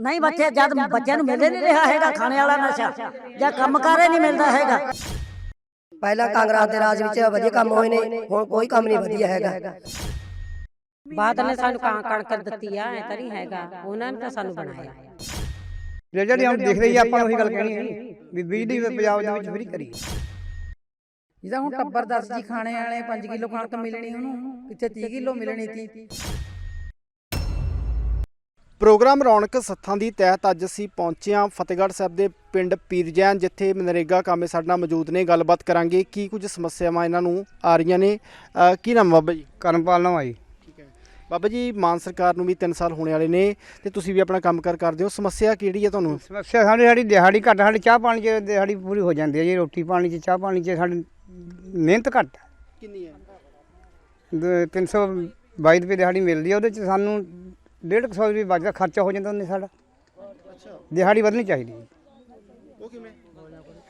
ਨਹੀਂ ਬੱਚੇ ਜਦ ਬੱਚਿਆਂ ਨੂੰ ਮਿਲ ਨਹੀਂ ਰਿਹਾ ਹੈਗਾ ਖਾਣੇ ਵਾਲਾ ਨਸ਼ਾ ਜਾਂ ਕੰਮ ਕਾਰ ਹੀ ਨਹੀਂ ਮਿਲਦਾ ਹੈਗਾ। ਪਹਿਲਾਂ ਕਾਂਗਰਸ ਦੇ ਰਾਜ ਵਿੱਚ ਵਧੀਆ ਕੰਮ ਹੋਏ ਨੇ ਹੁਣ ਕੋਈ ਕੰਮ ਨਹੀਂ ਵਧੀਆ ਹੈਗਾ। ਬਾਦਲ ਨੇ ਸਾਨੂੰ ਕਾਂ ਕਣਕ ਦਿੱਤੀ ਆ ਐ ਤਾਂ ਨਹੀਂ ਹੈਗਾ। ਉਹਨਾਂ ਨੇ ਤਾਂ ਸਾਨੂੰ ਬਣਾਇਆ। ਜੇ ਜਿਹੜੀ ਹੁਣ ਦਿਖ ਰਹੀ ਆ ਆਪਾਂ ਨੂੰ ਉਹੀ ਗੱਲ ਕਹਿਣੀ ਹੈ ਵੀ ਬਿਜਲੀ ਵੀ ਪੰਜਾਬ ਦੇ ਵਿੱਚ ਫ੍ਰੀ ਕਰੀ। ਜਿਹਦਾ ਹੁਣ ਟੱਬਰ 10 ਜੀ ਖਾਣੇ ਵਾਲੇ 5 ਕਿਲੋ ਕਣਕ ਮਿਲਣੀ ਉਹਨੂੰ ਕਿੱਥੇ 30 ਕਿਲੋ ਮਿਲਣੀ ਸੀ। ਪ੍ਰੋਗਰਾਮ ਰੌਣਕ ਸੱਥਾਂ ਦੀ ਤਹਿਤ ਅੱਜ ਅਸੀਂ ਪਹੁੰਚੇ ਹਾਂ ਫਤਿਹਗੜ੍ਹ ਸਾਹਿਬ ਦੇ ਪਿੰਡ ਪੀਰਜੈਨ ਜਿੱਥੇ ਮਨਰੇਗਾ ਕਾਮੇ ਸਾਡੇ ਨਾਲ ਮੌਜੂਦ ਨੇ। ਗੱਲਬਾਤ ਕਰਾਂਗੇ ਕੀ ਕੁਝ ਸਮੱਸਿਆਵਾਂ ਇਹਨਾਂ ਨੂੰ ਆ ਰਹੀਆਂ ਨੇ। ਕੀ ਨਾਮ ਬਾਬਾ ਜੀ? ਕਰਮਪਾਲ ਨਾ ਆਈ। ਠੀਕ ਹੈ। ਬਾਬਾ ਜੀ ਮਾਨ ਸਰਕਾਰ ਨੂੰ ਵੀ 3 ਸਾਲ ਹੋਣੇ ਵਾਲੇ ਨੇ ਤੇ ਤੁਸੀਂ ਵੀ ਆਪਣਾ ਕੰਮਕਾਰ ਕਰਦੇ ਹੋ। ਸਮੱਸਿਆ ਕਿਹੜੀ ਹੈ ਤੁਹਾਨੂੰ? ਸਮੱਸਿਆ ਸਾਡੀ ਸਾਡੀ ਦਿਹਾੜੀ ਘੱਟ ਸਾਡੀ ਚਾਹ ਪਾਣੀ 'ਚ ਦਿਹਾੜੀ ਪੂਰੀ ਹੋ ਜਾਂਦੀ ਹੈ ਜੀ। ਰੋਟੀ ਪਾਣੀ 'ਚ ਚਾਹ ਪਾਣੀ 'ਚ ਸਾਡੀ ਮਿਹਨਤ ਘੱਟ ਹੈ। ਕਿੰਨੀ ਹੈ? ਦ- 322 ਰੁਪਏ ਦਿਹਾੜੀ ਮਿਲਦੀ ਹੈ। ਉਹਦੇ 'ਚ ਸਾਨੂੰ 150 ਰੁਪਏ ਬਚਦਾ ਖਰਚਾ ਹੋ ਜਾਂਦਾ ਉਹਨੇ ਸਾਡਾ। ਦਿਹਾੜੀ ਵਧਣੀ ਚਾਹੀਦੀ ਹੈ। ਉਹ ਕਿਵੇਂ?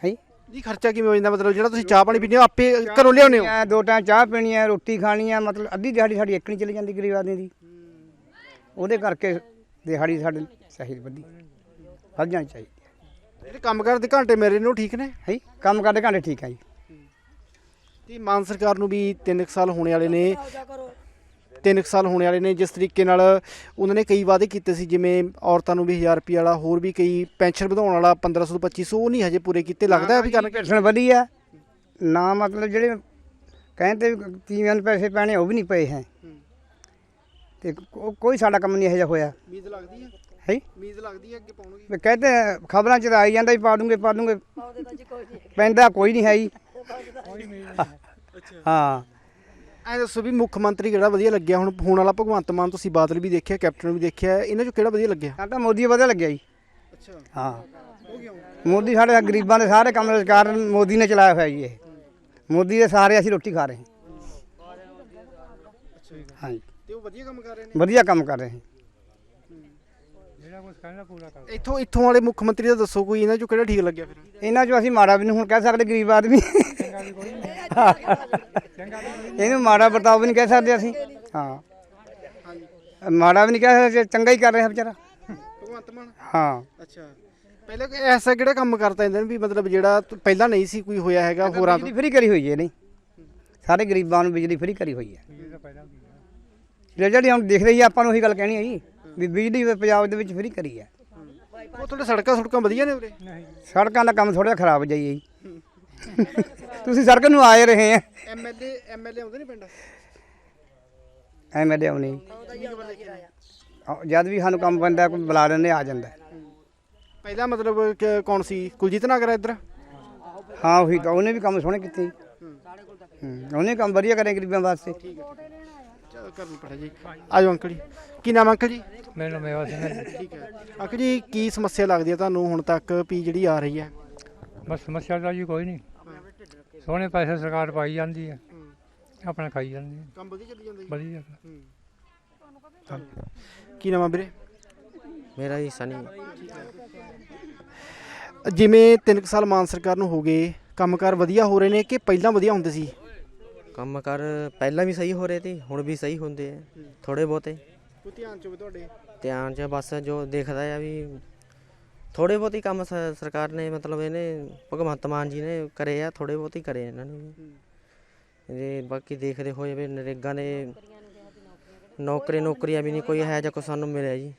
ਹੈ? ਜੀ ਖਰਚਾ ਕਿਵੇਂ ਹੋ ਜਾਂਦਾ? ਮਤਲਬ ਜਿਹੜਾ ਤੁਸੀਂ ਚਾਹ ਪਾਣੀ ਪੀਂਦੇ ਹੋ ਆਪੇ ਘਰੋਂ ਲਿਆਉਂਦੇ ਹੋ? ਐ ਦੋ ਟਾਈਮ ਚਾਹ ਪੀਣੀ ਹੈ ਰੋਟੀ ਖਾਣੀ ਹੈ ਮਤਲਬ ਅੱਧੀ ਦਿਹਾੜੀ ਸਾਡੀ ਇੱਕ ਨਹੀਂ ਚਲੀ ਜਾਂਦੀ ਗਰੀਬ ਆਦਮੀ ਦੀ। ਉਹਦੇ ਕਰਕੇ ਦਿਹਾੜੀ ਸਾਡੇ ਸਹੀ ਵਧੀ ਵੱਧ ਜਾਣੀ ਚਾਹੀਦੀ ਜਿਹੜੇ ਕੰਮਕਾਰ ਦੇ ਘੰਟੇ ਮੇਰੇ ਨੇ ਠੀਕ ਨੇ? ਹੈ? ਕੰਮ ਕਰਦੇ ਘੰਟੇ ਠੀਕ ਹੈ ਜੀ। ਤੇ ਮਾਨ ਸਰਕਾਰ ਨੂੰ ਵੀ 3 ਸਾਲ ਹੋਣੇ ਵਾਲੇ ਨੇ। 3 ਸਾਲ ਹੋਣੇ ਵਾਲੇ ਨੇ ਜਿਸ ਤਰੀਕੇ ਨਾਲ ਉਹਨਾਂ ਨੇ ਕਈ ਵਾਅਦੇ ਕੀਤੇ ਸੀ ਜਿਵੇਂ ਔਰਤਾਂ ਨੂੰ ਵੀ 1000 ਰੁਪਏ ਵਾਲਾ ਹੋਰ ਵੀ ਕਈ ਪੈਨਸ਼ਨ ਵਧਾਉਣ ਵਾਲਾ 1500 ਤੋਂ 2500 ਉਹ ਨਹੀਂ ਹਜੇ ਪੂਰੇ ਕੀਤੇ ਲੱਗਦਾ ਹੈ ਵੀ ਕਰਨਗੇ ਪੈਨਸ਼ਨ ਵਧੀ ਆ। ਨਾ ਮਤਲਬ ਜਿਹੜੇ ਕਹਿੰਦੇ ਵੀ ਤੀਵਿਆਂ ਨੂੰ ਪੈਸੇ ਪੈਣੇ ਉਹ ਵੀ ਨਹੀਂ ਪਏ ਹੈ। ਤੇ ਕੋਈ ਸਾਡਾ ਕੰਮ ਨਹੀਂ ਇਹੋ ਜਿਹਾ ਹੋਇਆ। ਉਮੀਦ ਲੱਗਦੀ ਹੈ ਹੈ? ਉਮੀਦ ਲੱਗਦੀ ਹੈ ਅੱਗੇ ਪਾਉਣਗੇ? ਵੀ ਕਹਿੰਦੇ ਖਬਰਾਂ 'ਚ ਤਾਂ ਆਈ ਜਾਂਦਾ ਵੀ ਪਾ ਦੂੰਗੇ ਪਾ ਦੂੰਗੇ। ਪੈਂਦਾ ਕੋਈ ਨਹੀਂ ਹੈ ਜੀ। ਹਾਂ। ਐ ਦੱਸੋ ਵੀ ਮੁੱਖ ਮੰਤਰੀ ਕਿਹੜਾ ਵਧੀਆ ਲੱਗਿਆ? ਹੁਣ ਹੋਣ ਵਾਲਾ ਭਗਵੰਤ ਮਾਨ ਤੁਸੀਂ ਬਾਦਲ ਵੀ ਦੇਖਿਆ ਕੈਪਟਨ ਵੀ ਦੇਖਿਆ ਇਹਨਾਂ ਚੋਂ ਕਿਹੜਾ ਵਧੀਆ ਲੱਗਿਆ? ਤਾਂ ਮੋਦੀ ਵਧੀਆ ਲੱਗਿਆ ਜੀ। ਅੱਛਾ। ਹਾਂ। ਮੋਦੀ ਸਾਡੇ ਗਰੀਬਾਂ ਦੇ ਸਾਰੇ ਕੰਮ ਰੁਜ਼ਗਾਰ ਮੋਦੀ ਨੇ ਚਲਾਇਆ ਹੋਇਆ ਜੀ ਇਹ। ਮੋਦੀ ਦੇ ਸਾਰੇ ਅਸੀਂ ਰੋਟੀ ਖਾ ਰਹੇ ਹਾਂ। ਹਾਂਜੀ। ਤੇ ਉਹ ਵਧੀਆ ਕੰਮ ਕਰ ਰਹੇ ਵਧੀਆ ਕੰਮ ਕਰ ਰਹੇ ਇੱਥੋਂ ਇੱਥੋਂ ਵਾਲੇ ਮੁੱਖ ਮੰਤਰੀ ਦਾ ਦੱਸੋ ਕੋਈ ਇਹਨਾਂ ਚੋਂ ਕਿਹੜਾ ਠੀਕ ਲੱਗਿਆ ਫਿਰ? ਇਹਨਾਂ 'ਚੋਂ ਅਸੀਂ ਮਾੜਾ ਵੀ ਨਹੀਂ ਹੁਣ ਕਹਿ ਸਕਦੇ ਗਰੀਬ ਆਦਮੀ। ਇਹਨੂੰ ਮਾੜਾ ਬਰਤਾਓ ਵੀ ਨਹੀਂ ਕਹਿ ਸਕਦੇ ਅਸੀਂ। ਹਾਂ। ਮਾੜਾ ਵੀ ਨਹੀਂ ਕਹਿ ਸਕਦੇ ਚੰਗਾ ਹੀ ਕਰ ਰਿਹਾ ਵਿਚਾਰਾ। ਭਗਵੰਤ ਮਾਨ? ਹਾਂ। ਅੱਛਾ। ਪਹਿਲਾਂ ਕੋਈ ਐਸਾ ਕਿਹੜਾ ਕੰਮ ਕਰਤਾ ਇਹਨਾਂ ਨੇ ਵੀ ਮਤਲਬ ਜਿਹੜਾ ਪਹਿਲਾਂ ਨਹੀਂ ਸੀ ਕੋਈ ਹੋਇਆ ਹੈਗਾ ਹੋਰਾਂ ਤੋਂ? ਬਿਜਲੀ ਫ੍ਰੀ ਕਰੀ ਹੋਈ ਹੈ ਨਹੀਂ। ਸਾਰੇ ਗਰੀਬਾਂ ਨੂੰ ਬਿਜਲੀ ਫ੍ਰੀ ਕਰੀ ਹੋਈ ਹੈ। ਜਿਹੜੀ ਹੁਣ ਦਿਖ ਰਹੀ ਆਪਾਂ ਨੂੰ ਉਹੀ ਗੱਲ ਕਹਿਣੀ ਹੈ ਜੀ। ਵੀ ਬਿਜਲੀ ਵੀ ਪੰਜਾਬ ਦੇ ਵਿੱਚ ਫ੍ਰੀ ਕਰੀ ਹੈ ਉਹ ਤੁਹਾਡੇ ਸੜਕਾਂ ਸੜਕਾਂ ਵਧੀਆ ਨੇ ਉਰੇ? ਸੜਕਾਂ ਦਾ ਕੰਮ ਥੋੜਾ ਖਰਾਬ ਜਾਈ ਹੈ ਤੁਸੀਂ ਸੜਕ ਨੂੰ ਆਏ ਰਹੇ ਆ। ਐਮਐਲਏ ਐਮਐਲਏ ਆਉਂਦੇ ਨੇ ਪਿੰਡ? ਦੇ ਆਉਣੀ ਜਦ ਵੀ ਸਾਨੂੰ ਕੰਮ ਪੈਂਦਾ ਕੋਈ ਬੁਲਾ ਲੈਂਦੇ ਆ ਜਾਂਦਾ। ਪਹਿਲਾਂ ਮਤਲਬ ਕੌਣ ਸੀ? ਕੁਲਜੀਤ ਨਗਰ ਇੱਧਰ? ਹਾਂ ਉਹੀ ਤਾਂ ਉਹਨੇ ਵੀ ਕੰਮ ਸੋਹਣੇ ਕੀਤੇ। ਉਹਨੇ ਕੰਮ ਵਧੀਆ ਕਰੇ ਗਰੀਬਾਂ ਵਾਸਤੇ। ਚਲੋ ਕਰ ਪੜਾ ਜੀ। ਆਜੋ ਅੰਕਲ ਜੀ। ਕੀ ਨਾਮ ਅੰਕਲ ਜੀ? ਮੈਨੂੰ ਮੇਵਾ ਸਿੰਘ ਹੈ। ਠੀਕ ਹੈ। ਅੰਕਲ ਜੀ ਕੀ ਸਮੱਸਿਆ ਲੱਗਦੀ ਹੈ ਤੁਹਾਨੂੰ ਹੁਣ ਤੱਕ ਵੀ ਜਿਹੜੀ ਆ ਰਹੀ ਹੈ? ਬਸ ਸਮੱਸਿਆ ਦਾ ਜੀ ਕੋਈ ਨਹੀਂ। ਸੋਹਣੇ ਪੈਸੇ ਸਰਕਾਰ ਪਾਈ ਜਾਂਦੀ ਹੈ। ਆਪਣਾ ਖਾਈ ਜਾਂਦੀ ਹੈ। ਕੰਮ ਵਧੀਆ ਚੱਲੀ ਜਾਂਦਾ ਵਧੀਆ। ਕੀ ਨਾਮ ਆ ਵੀਰੇ? ਮੇਰਾ ਜੀ ਸਨੀ। ਜਿਵੇਂ 3 ਸਾਲ ਮਾਨ ਸਰਕਾਰ ਨੂੰ ਹੋ ਗਏ ਕੰਮਕਾਰ ਵਧੀਆ ਹੋ ਰਹੇ ਨੇ ਕਿ ਪਹਿਲਾਂ ਵਧੀਆ ਹੁੰਦੇ ਸੀ? ਕੰਮ ਕਰ ਪਹਿਲਾਂ ਵੀ ਸਹੀ ਹੋ ਰਹੇ ਤੇ ਹੁਣ ਵੀ ਸਹੀ ਹੁੰਦੇ ਆ ਥੋੜੇ ਬਹੁਤੇ। ਕੋਈ ਧਿਆਨ ਚ ਹੋਵੇ ਤੁਹਾਡੇ? ਧਿਆਨ ਚ ਬਸ ਜੋ ਦੇਖਦਾ ਆ ਵੀ ਥੋੜੇ ਬਹੁਤ ਕੰਮ ਸ- ਸਰਕਾਰ ਨੇ ਮਤਲਬ ਇਹਨੇ ਭਗਵੰਤ ਮਾਨ ਜੀ ਨੇ ਕਰੇ ਆ ਥੋੜੇ ਬਹੁਤ ਕਰੇ ਇਹਨਾਂ ਨੇ ਵੀ। ਜੇ ਬਾਕੀ ਦੇਖਦੇ ਹੋਏ ਵੀ ਨਰੇਗਾ ਨੇ ਨੌਕਰੀ ਨੌਕਰੀਆਂ ਵੀ ਨਹੀਂ ਕੋਈ ਹੈ ਜਾਂ ਕੋ ਸਾਨੂੰ ਮਿਲਿਆ ਜੀ।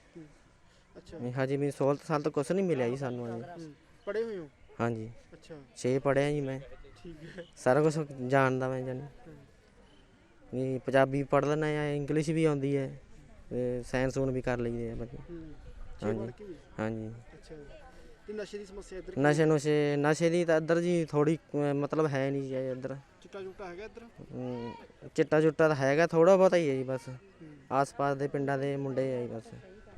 ਅੱਛਾ। ਵੀ ਹਜੇ ਵੀ ਸਹੂਲਤ ਸਾਲ ਤੋਂ ਕੁਛ ਨਹੀਂ ਮਿਲਿਆ ਜੀ ਸਾਨੂੰ ਹਜੇ। ਪੜੇ ਹੋਏ ਹੋ? ਹਾਂਜੀ। ਅੱਛਾ। ਛੇ ਪੜਿਆ ਜੀ ਮੈਂ। ਠੀਕ ਹੈ। ਸਾਰਾ ਕੁਝ ਜਾਣਦਾ ਮੈਂ ਜਾਨੀ ਵੀ ਪੰਜਾਬੀ ਪੜ੍ਹ ਲੈਣਾ ਆ ਇੰਗਲਿਸ਼ ਵੀ ਆਉਂਦੀ ਹੈ ਤੇ ਸਾਇੰਸ ਹੁਣ ਵੀ ਕਰ ਲਈਦੇ ਆ ਬੱਚੇ ਹਾਂਜੀ ਹਾਂਜੀ। ਅੱਛਾ ਤੇ ਨਸ਼ੇ ਦੀ ਸਮੱਸਿਆ ਇੱਧਰ ਨਸ਼ੇ ਨੁਸ਼ੇ ਨਸ਼ੇ ਦੀ ਤਾਂ ਇੱਧਰ ਜੀ ਥੋੜੀ ਮਤਲਬ ਹੈ ਨਹੀਂ ਜੀ ਇੱਧਰ। ਚਿੱਟਾ ਚੁੱਟਾ ਹੈਗਾ ਇੱਧਰ? ਚਿੱਟਾ ਚੁੱਟਾ ਤਾਂ ਹੈਗਾ ਥੋੜਾ ਬਹੁਤਾ ਹੀ ਹੈ ਜੀ ਬਸ। ਆਸ-ਪਾਸ ਦੇ ਪਿੰਡਾਂ ਦੇ ਮੁੰਡੇ ਆ ਜੀ ਬਸ।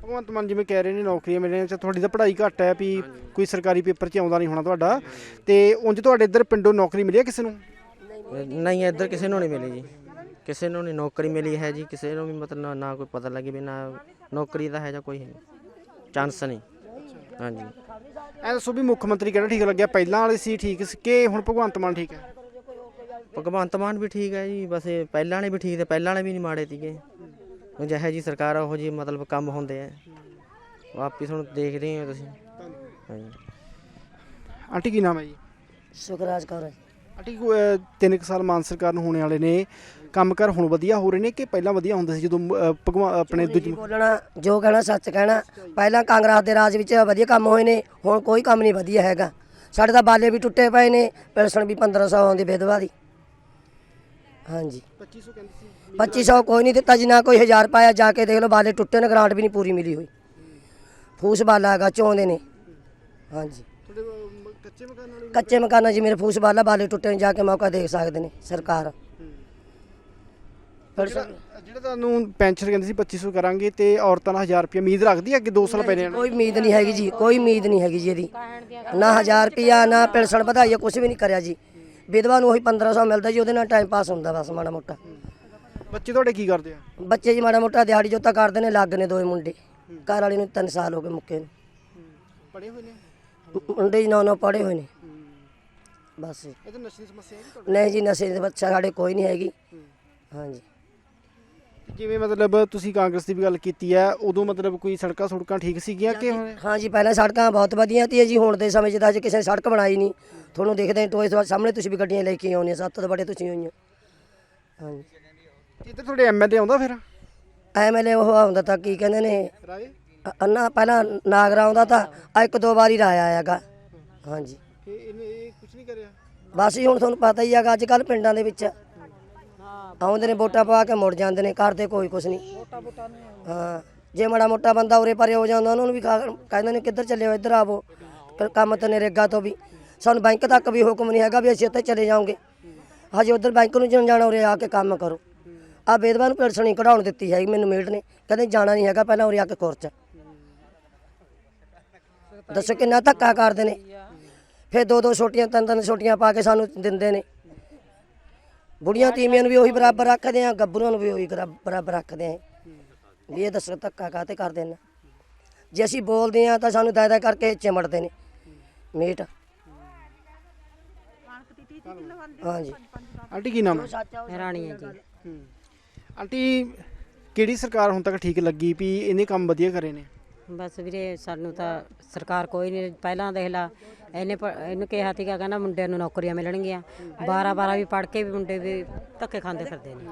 ਭਗਵੰਤ ਮਾਨ ਜਿਵੇਂ ਕਹਿ ਰਹੇ ਨੇ ਨੌਕਰੀਆਂ ਮਿਲਣੀਆਂ ਤੇ ਤੁਹਾਡੀ ਤਾਂ ਪੜ੍ਹਾਈ ਘੱਟ ਹੈ ਵੀ ਕੋਈ ਸਰਕਾਰੀ ਪੇਪਰ 'ਚ ਆਉਂਦਾ ਨਹੀਂ ਹੋਣਾ ਤੁਹਾਡਾ। ਤੇ ਉਂਝ ਤੁਹਾਡੇ ਇੱਧਰ ਪਿੰਡੋਂ ਨੌਕਰੀ ਮਿਲੀ ਹੈ ਕਿਸੇ ਨੂੰ? ਨਹੀਂ ਇੱਧਰ ਕਿਸੇ ਨੂੰ ਨਹੀਂ ਮਿਲੀ ਜੀ। ਕਿਸੇ ਨੂੰ ਨਹੀਂ ਨੌਕਰੀ ਮਿਲੀ ਹੈ ਜੀ ਕਿਸੇ ਨੂੰ ਵੀ ਮਤਲਬ ਨਾ- ਕੋਈ ਪਤਾ ਲੱਗੇ ਵੀ ਨਾ ਨੌਕਰੀ ਦਾ ਹੈ ਜਾਂ ਕੋਈ ਚਾਂਸ ਨਹੀਂ। ਹਾਂਜੀ। ਐ ਦੱਸੋ ਵੀ ਮੁੱਖ ਮੰਤਰੀ ਕਿਹੜਾ ਠੀਕ ਲੱਗਿਆ? ਪਹਿਲਾਂ ਵਾਲੇ ਸੀ ਠੀਕ ਸੀ ਕਿ ਹੁਣ ਭਗਵੰਤ ਮਾਨ ਠੀਕ ਹੈ? ਭਗਵੰਤ ਮਾਨ ਵੀ ਠੀਕ ਹੈ ਜੀ ਬਸ ਇਹ ਪਹਿਲਾਂ ਵਾਲੇ ਵੀ ਠੀਕ ਤੇ ਪਹਿਲਾਂ ਵਾਲੇ ਵੀ ਨਹੀਂ ਮਾੜੇ ਸੀਗੇ। ਜਿਹੋ ਜੀ ਸਰਕਾਰ ਉਹੋ ਜੀ ਮਤਲਬ ਕੰਮ ਹੁੰਦੇ ਆ। ਵਾਪਸ ਹੁਣ ਦੇਖਦੇ ਹੋ ਤੁਸੀਂ। ਹਾਂਜੀ। ਆਂਟੀ ਕੀ ਨਾਮ ਹੈ ਜੀ? ਸੁਖਰਾਜ ਕੌਰ ਅਹ ਤਿੰਨ ਕੁ ਸਾਲ ਮਾਨ ਸਰਕਾਰ ਨੂੰ ਹੋਣੇ ਵਾਲੇ ਨੇ ਕੰਮਕਾਰ ਹੁਣ ਵਧੀਆ ਹੋ ਰਹੇ ਨੇ ਕਿ ਪਹਿਲਾਂ ਵਧੀਆ ਹੁੰਦੇ ਸੀ ਜਦੋਂ ਭਗਵਾਨ ਆਪਣੇ ਦੂਜੇ ਬੋਲਣਾ ਜੋ ਕਹਿਣਾ ਸੱਚ ਕਹਿਣਾ ਪਹਿਲਾਂ ਕਾਂਗਰਸ ਦੇ ਰਾਜ ਵਿੱਚ ਵਧੀਆ ਕੰਮ ਹੋਏ ਨੇ ਹੁਣ ਕੋਈ ਕੰਮ ਨਹੀਂ ਵਧੀਆ ਹੈਗਾ। ਸਾਡੇ ਤਾਂ ਬਾਲੇ ਵੀ ਟੁੱਟੇ ਪਏ ਨੇ ਪੈਨਸ਼ਨ ਵੀ 1500 ਆਉਂਦੀ ਵਿਧਵਾ ਦੀ। ਹਾਂਜੀ। 2500 ਕਹਿੰਦੇ ਸੀ। 2500 ਕੋਈ ਨਹੀਂ ਦਿੱਤਾ ਜੀ ਨਾ ਕੋਈ 1000 ਪਾਇਆ ਜਾ ਕੇ ਦੇਖ ਲਓ ਬਾਲੇ ਟੁੱਟੇ ਨੇ ਗ੍ਰਾਂਟ ਵੀ ਨਹੀਂ ਪੂਰੀ ਮਿਲੀ ਹੋਈ। ਫੂਸ ਬਾਲਾ ਹੈਗਾ ਚੋਂਦੇ ਨੇ। ਹਾਂਜੀ। ਕੱਚੇ ਮਕਾਨ ਵਾਲੇ ਕੱਚੇ ਮਕਾਨਾਂ 'ਚ ਮੇਰੇ ਫੂਸ ਬਾਲਾ ਬਾਲੇ ਟੁੱਟੇ ਨੇ ਜਾ ਕੇ ਮੌਕਾ ਦੇਖ ਸਕਦੇ ਨੇ ਸਰਕਾਰ। ਜਿਹੜਾ ਜਿਹੜਾ ਤੁਹਾਨੂੰ ਪੈਨਸ਼ਨ ਕਹਿੰਦੇ ਸੀ 2500 ਕਰਾਂਗੇ ਤੇ ਔਰਤਾਂ ਨਾਲ 1000 ਰੁਪਏ ਉਮੀਦ ਰੱਖਦੀ ਹੈ ਅੱਗੇ 2 ਸਾਲ ਪੈ ਨੇ ਕੋਈ ਉਮੀਦ ਨਹੀਂ ਹੈਗੀ ਜੀ ਕੋਈ ਉਮੀਦ ਨਹੀਂ ਹੈਗੀ ਜੀ ਇਹਦੀ। ਨਾ 1000 ਰੁਪਿਆ ਨਾ ਪੈਨਸ਼ਨ ਵਧਾਈ ਕੁਝ ਵੀ ਨਹੀਂ ਕਰਿਆ ਜੀ। ਵਿਧਵਾ ਨੂੰ ਉਹੀ 1500 ਮਿਲਦਾ ਜੀ ਉਹਦੇ ਨਾਲ ਟਾਈਮ ਪਾਸ ਹੁੰਦਾ ਬਸ ਮਾੜਾ ਮੋਟਾ। ਬੱਚੇ ਤੁਹਾਡੇ ਕੀ ਕਰਦੇ ਆ? ਬੱਚੇ ਜੀ ਮਾੜਾ ਮੋਟਾ ਦਿਹਾੜੀ ਜੋਤਾ ਕਰਦੇ ਨੇ ਲੱਗ ਨੇ ਦੋਏ ਮੁੰਡੇ। ਘਰ ਵਾਲੀ ਨੂੰ 3 ਸਾਲ ਹੋ ਗਏ ਮੁੱਕੇ ਨੂੰ। ਪੜੇ ਹੋਏ ਨੇ? ਮੁੰਡੇ ਜੀ ਨੌ ਨੌ ਪੜੇ ਹੋਏ ਨੇ। ਬਸ। ਇਹ ਤਾਂ ਨਸ਼ੇ ਦੀ ਸਮੱਸਿਆ ਹੈ ਨਹੀਂ ਜੀ ਨਸ਼ੇ ਦੇ ਬੱਚਾ ਸਾਡੇ ਕੋਈ ਨਹੀਂ ਹੈਗੀ। ਹਾਂਜੀ। ਜਿਵੇਂ ਮਤਲਬ ਤੁਸੀਂ ਕਾਂਗਰਸ ਦੀ ਵੀ ਗੱਲ ਕੀਤੀ ਹੈ ਉਦੋਂ ਮਤਲਬ ਕੋਈ ਸੜਕਾਂ ਸੁੜਕਾਂ ਠੀਕ ਸੀਗੀਆਂ ਕਿ ਹੁਣ? ਹਾਂ ਜੀ ਪਹਿਲਾਂ ਸੜਕਾਂ ਬਹੁਤ ਵਧੀਆ ਤੀ ਜੀ ਹੁਣ ਦੇ ਸਮੇਂ 'ਚ ਤਾਂ ਅਜੇ ਕਿਸੇ ਨੇ ਸੜਕ ਬਣਾਈ ਨਹੀਂ। ਤੁਹਾਨੂੰ ਦੇਖਦੇ ਟੋਏ ਤੋਂ ਸਾਹਮਣੇ ਤੁਸੀਂ ਵੀ ਗੱਡੀਆਂ ਲੈ ਕੇ ਆਉਂਦੇ ਸਭ ਤੋਂ ਵੱਡੇ ਤੁਸੀਂ ਹੋਈਆਂ। ਹਾਂਜੀ। ਇੱਧਰ ਤੁਹਾਡੇ ਐਮਐਲਏ ਆਉਂਦਾ ਫਿਰ? ਐਮਐਲਏ ਉਹ ਆਉਂਦਾ ਤਾਂ ਕੀ ਕਹਿੰਦੇ ਨੇ? ਰਾਏ? ਅੰਨਾ ਪਹਿਲਾਂ ਨਾਗਰਾ ਆਉਂਦਾ ਤਾਂ ਆ ਇੱਕ ਦੋ ਵਾਰੀ ਰਾਇਆ ਆਇਆਗਾ ਹਾਂਜੀ। ਕਿ ਇਹਨੇ ਇਹ ਕੁਝ ਨਹੀਂ ਕਰਿਆ? ਬਸ ਜੀ ਹੁਣ ਤੁਹਾਨੂੰ ਪਤਾ ਹੀ ਹੈਗਾ ਅੱਜ ਕੱਲ ਪਿੰਡਾਂ ਦੇ ਵਿੱਚ। ਆਉਂਦੇ ਨੇ ਵੋਟਾਂ ਪਾ ਕੇ ਮੁੜ ਜਾਂਦੇ ਨੇ ਕਰਦੇ ਕੋਈ ਕੁਛ ਨਹੀਂ। ਹਾਂ ਜੇ ਮਾੜਾ ਮੋਟਾ ਬੰਦਾ ਉਰੇ ਪਰੇ ਹੋ ਜਾਂਦਾ ਉਹਨਾਂ ਨੂੰ ਵੀ ਖਾ- ਕਹਿੰਦੇ ਨੇ ਕਿੱਧਰ ਚੱਲੇ ਹੋ ਇੱਧਰ ਆਵੋ। ਕ- ਕੰਮ ਤੇ ਨਰੇਗਾ ਤੋਂ ਵੀ। ਸਾਨੂੰ ਬੈਂਕ ਤੱਕ ਵੀ ਹੁਕਮ ਨਹੀਂ ਹੈਗਾ ਵੀ ਅਸੀਂ ਇੱਥੇ ਚਲੇ ਜਾਓਗੇ ਹਜੇ ਉਧਰ ਬੈਂਕ ਨੂੰ ਜਦੋਂ ਜਾਣਾ ਉਰੇ ਆ ਕੇ ਕੰਮ ਕਰੋ। ਆ ਬੇਦਵਾ ਨੂੰ ਨਹੀਂ ਕਢਾਉਣ ਦਿੱਤੀ ਹੈਗੀ ਮੈਨੂੰ ਮੇਟ ਨੇ। ਕਹਿੰਦੇ ਜਾਣਾ ਨਹੀਂ ਹੈਗਾ ਪਹਿਲਾਂ ਉਰੇ ਆ ਕੇ ਕੋਰਚ ਦੱਸੋ ਕਿੰਨਾ ਧੱਕਾ ਕਰਦੇ ਨੇ। ਫਿਰ ਦੋ ਦੋ ਛੋਟੀਆਂ ਤਿੰਨ ਤਿੰਨ ਛੋਟੀਆਂ ਪਾ ਕੇ ਸਾਨੂੰ ਦਿੰਦੇ ਨੇ। ਬੁੜੀਆਂ ਤੀਵੀਆਂ ਨੂੰ ਵੀ ਉਹੀ ਬਰਾਬਰ ਰੱਖਦੇ ਆ ਗੱਭਰੂਆਂ ਨੂੰ ਵੀ ਉਹੀ ਗਰਾ- ਬਰਾਬਰ ਰੱਖਦੇ ਆ। ਵੀ ਇਹ ਦੱਸੋ ਧੱਕਾ ਕਾਤੇ ਕਰਦੇ ਨੇ। ਜੇ ਅਸੀਂ ਬੋਲਦੇ ਆ ਤਾਂ ਸਾਨੂੰ ਦਾਇਦਾ ਕਰਕੇ ਚਿਮੜਦੇ ਨੇ। ਮੀਟ। ਹਾਂਜੀ। ਆਂਟੀ ਕੀ ਨਾਮ ਹੈ? ਰਾਣੀ ਹੈ ਜੀ। ਆਂਟੀ ਕਿਹੜੀ ਸਰਕਾਰ ਹੁਣ ਤੱਕ ਠੀਕ ਲੱਗੀ ਵੀ ਇਹਨੇ ਕੰਮ ਵਧੀਆ ਕਰੇ ਨੇ? ਬਸ ਵੀਰੇ ਸਾਨੂੰ ਤਾਂ ਸਰਕਾਰ ਕੋਈ ਨਹੀਂ ਪਹਿਲਾਂ ਦੇਖ ਲਾ ਇਹਨੇ ਪ- ਇਹਨੂੰ ਕਿਹਾ ਸੀਗਾ ਕਹਿੰਦਾ ਮੁੰਡਿਆਂ ਨੂੰ ਨੌਕਰੀਆਂ ਮਿਲਣਗੀਆਂ। 12 12 ਵੀ ਪੜ੍ਹ ਕੇ ਵੀ ਮੁੰਡੇ ਵੀ ਧੱਕੇ ਖਾਂਦੇ ਫਿਰਦੇ ਨੇ।